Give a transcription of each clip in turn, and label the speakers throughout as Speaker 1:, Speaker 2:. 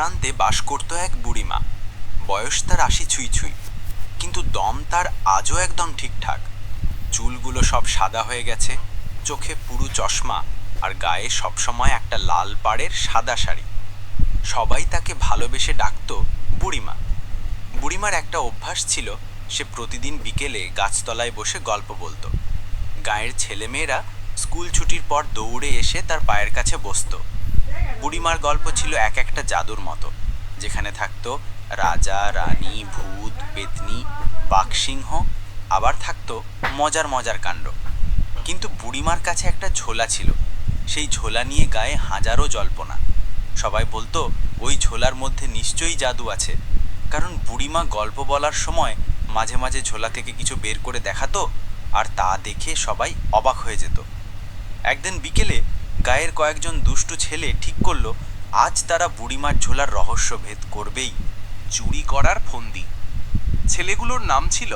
Speaker 1: প্রান্তে বাস করত এক বুড়িমা। বয়স তার আশি ছুঁই ছুঁই। কিন্তু দম তার আজও একদম ঠিকঠাক। চুলগুলো সব সাদা হয়ে গেছে, চোখে পুরু চশমা আর গায়ে সবসময় একটা লাল পাড়ের সাদা শাড়ি। সবাই তাকে ভালোবেসে ডাকতো বুড়িমা। বুড়িমার একটা অভ্যাস ছিল, সে প্রতিদিন বিকেলে গাছতলায় বসে গল্প বলতো। গায়ের ছেলেমেয়েরা স্কুল ছুটির পর দৌড়ে এসে তার পায়ের কাছে বসতো। বুড়িমার গল্প ছিল এক একটা জাদুর মতো, যেখানে থাকতো রাজা, রানী, ভূত, পেতনি বাঘসিংহ আবার থাকতো মজার মজার কাণ্ড। কিন্তু বুড়িমার কাছে একটা ঝোলা ছিল, সেই ঝোলা নিয়ে গায়ে হাজারো জল্পনা। সবাই বলতো, ওই ঝোলার মধ্যে নিশ্চয়ই জাদু আছে। কারণ বুড়িমা গল্প বলার সময় মাঝে মাঝে ঝোলা থেকে কিছু বের করে দেখাতো, আর তা দেখে সবাই অবাক হয়ে যেত। একদিন বিকেলে গায়ের কয়েকজন দুষ্টু ছেলে ঠিক করল, আজ তারা বুড়িমার ঝোলার রহস্য ভেদ করবেই। চুরি করার ফন্দি। ছেলেগুলোর নাম ছিল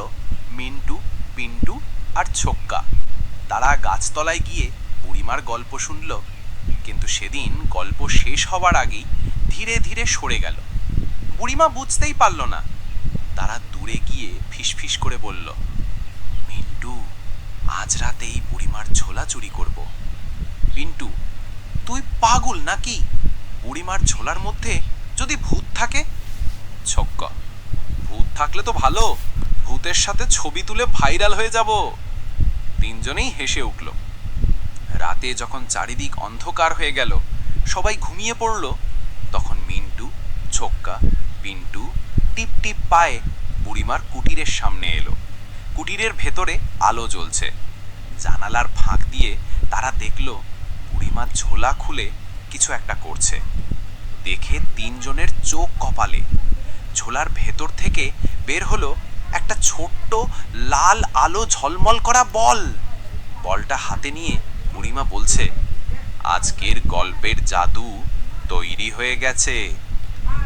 Speaker 1: মিন্টু, পিন্টু আর ছোক্কা। তারা গাছতলায় গিয়ে বুড়িমার গল্প শুনল, কিন্তু সেদিন গল্প শেষ হওয়ার আগেই ধীরে ধীরে সরে গেল। বুড়িমা বুঝতেই পারল না। তারা দূরে গিয়ে ফিসফিস করে বলল, মিন্টু, আজ রাতেই বুড়িমার ঝোলা চুরি করব। পাগল নাকি? বুড়িমার ঝোলার মধ্যে যদি ভূত থাকে? ছক্কা। ভূত থাকলে তো ভালো। ভূতের সাথে ছবি তুলে ভাইরাল হয়ে যাব। তিনজনেই হেসে উঠল। রাতে যখন চারিদিক অন্ধকার হয়ে গেল, সবাই ঘুমিয়ে পড়ল। তখন মিন্টু, ছক্কা, পিন্টু, টিপ টিপ পায়ে বুড়িমার কুটিরের সামনে এলো। কুটিরের ভেতরে আলো জ্বলছে। জানালার ফাঁক দিয়ে তারা দেখল বুড়িমার ঝোলা খুলে কিছু একটা করছে। দেখে তিনজনের চোখ কপালে। ঝোলার ভেতর থেকে বের হলো একটা ছোট্ট লাল আলো ঝলমল করা বল। বলটা হাতে নিয়ে বুড়িমা বলছে, আজকের গল্পের জাদু তৈরি হয়ে গেছে।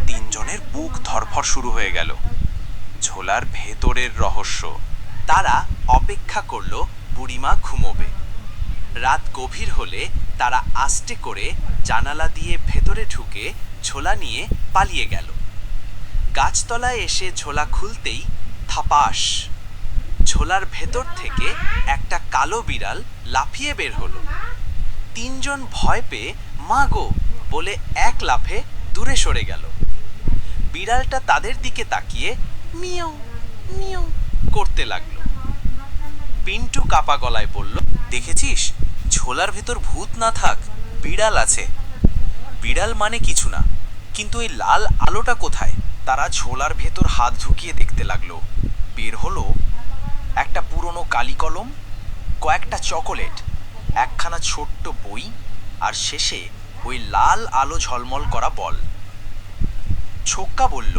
Speaker 1: তিনজনের বুক ধরফর শুরু হয়ে গেল। ঝোলার ভেতরের রহস্য। তারা অপেক্ষা করল বুড়িমা ঘুমোবে। রাত গভীর হলে তারা আস্তে করে জানালা দিয়ে ভেতরে ঢুকে ঝোলা নিয়ে পালিয়ে গেল। গাছতলায় এসে ঝোলা খুলতেই থাপাস ঝোলার ভেতর থেকে একটা কালো বিড়াল লাফিয়ে বের হলো। তিনজন ভয় পেয়ে, মা গো! বলে এক লাফে দূরে সরে গেল। বিড়ালটা তাদের দিকে তাকিয়ে মিয়াও মিয়াও করতে লাগল। পিন্টু কাপা গলায় বলল, দেখেছিস? ঝোলার ভেতর ভূত না থাক, বিড়াল আছে। বিড়াল মানে কিছু না, কিন্তু এই লাল আলোটা কোথায়? তারা ঝোলার ভেতর হাত ঢুকিয়ে দেখতে লাগল। বের হলো একটা পুরনো কালি কলম, কয়েকটা চকোলেট, একখানা ছোট্ট বই, আর শেষে ওই লাল আলো ঝলমল করা বল। ছোক্কা বলল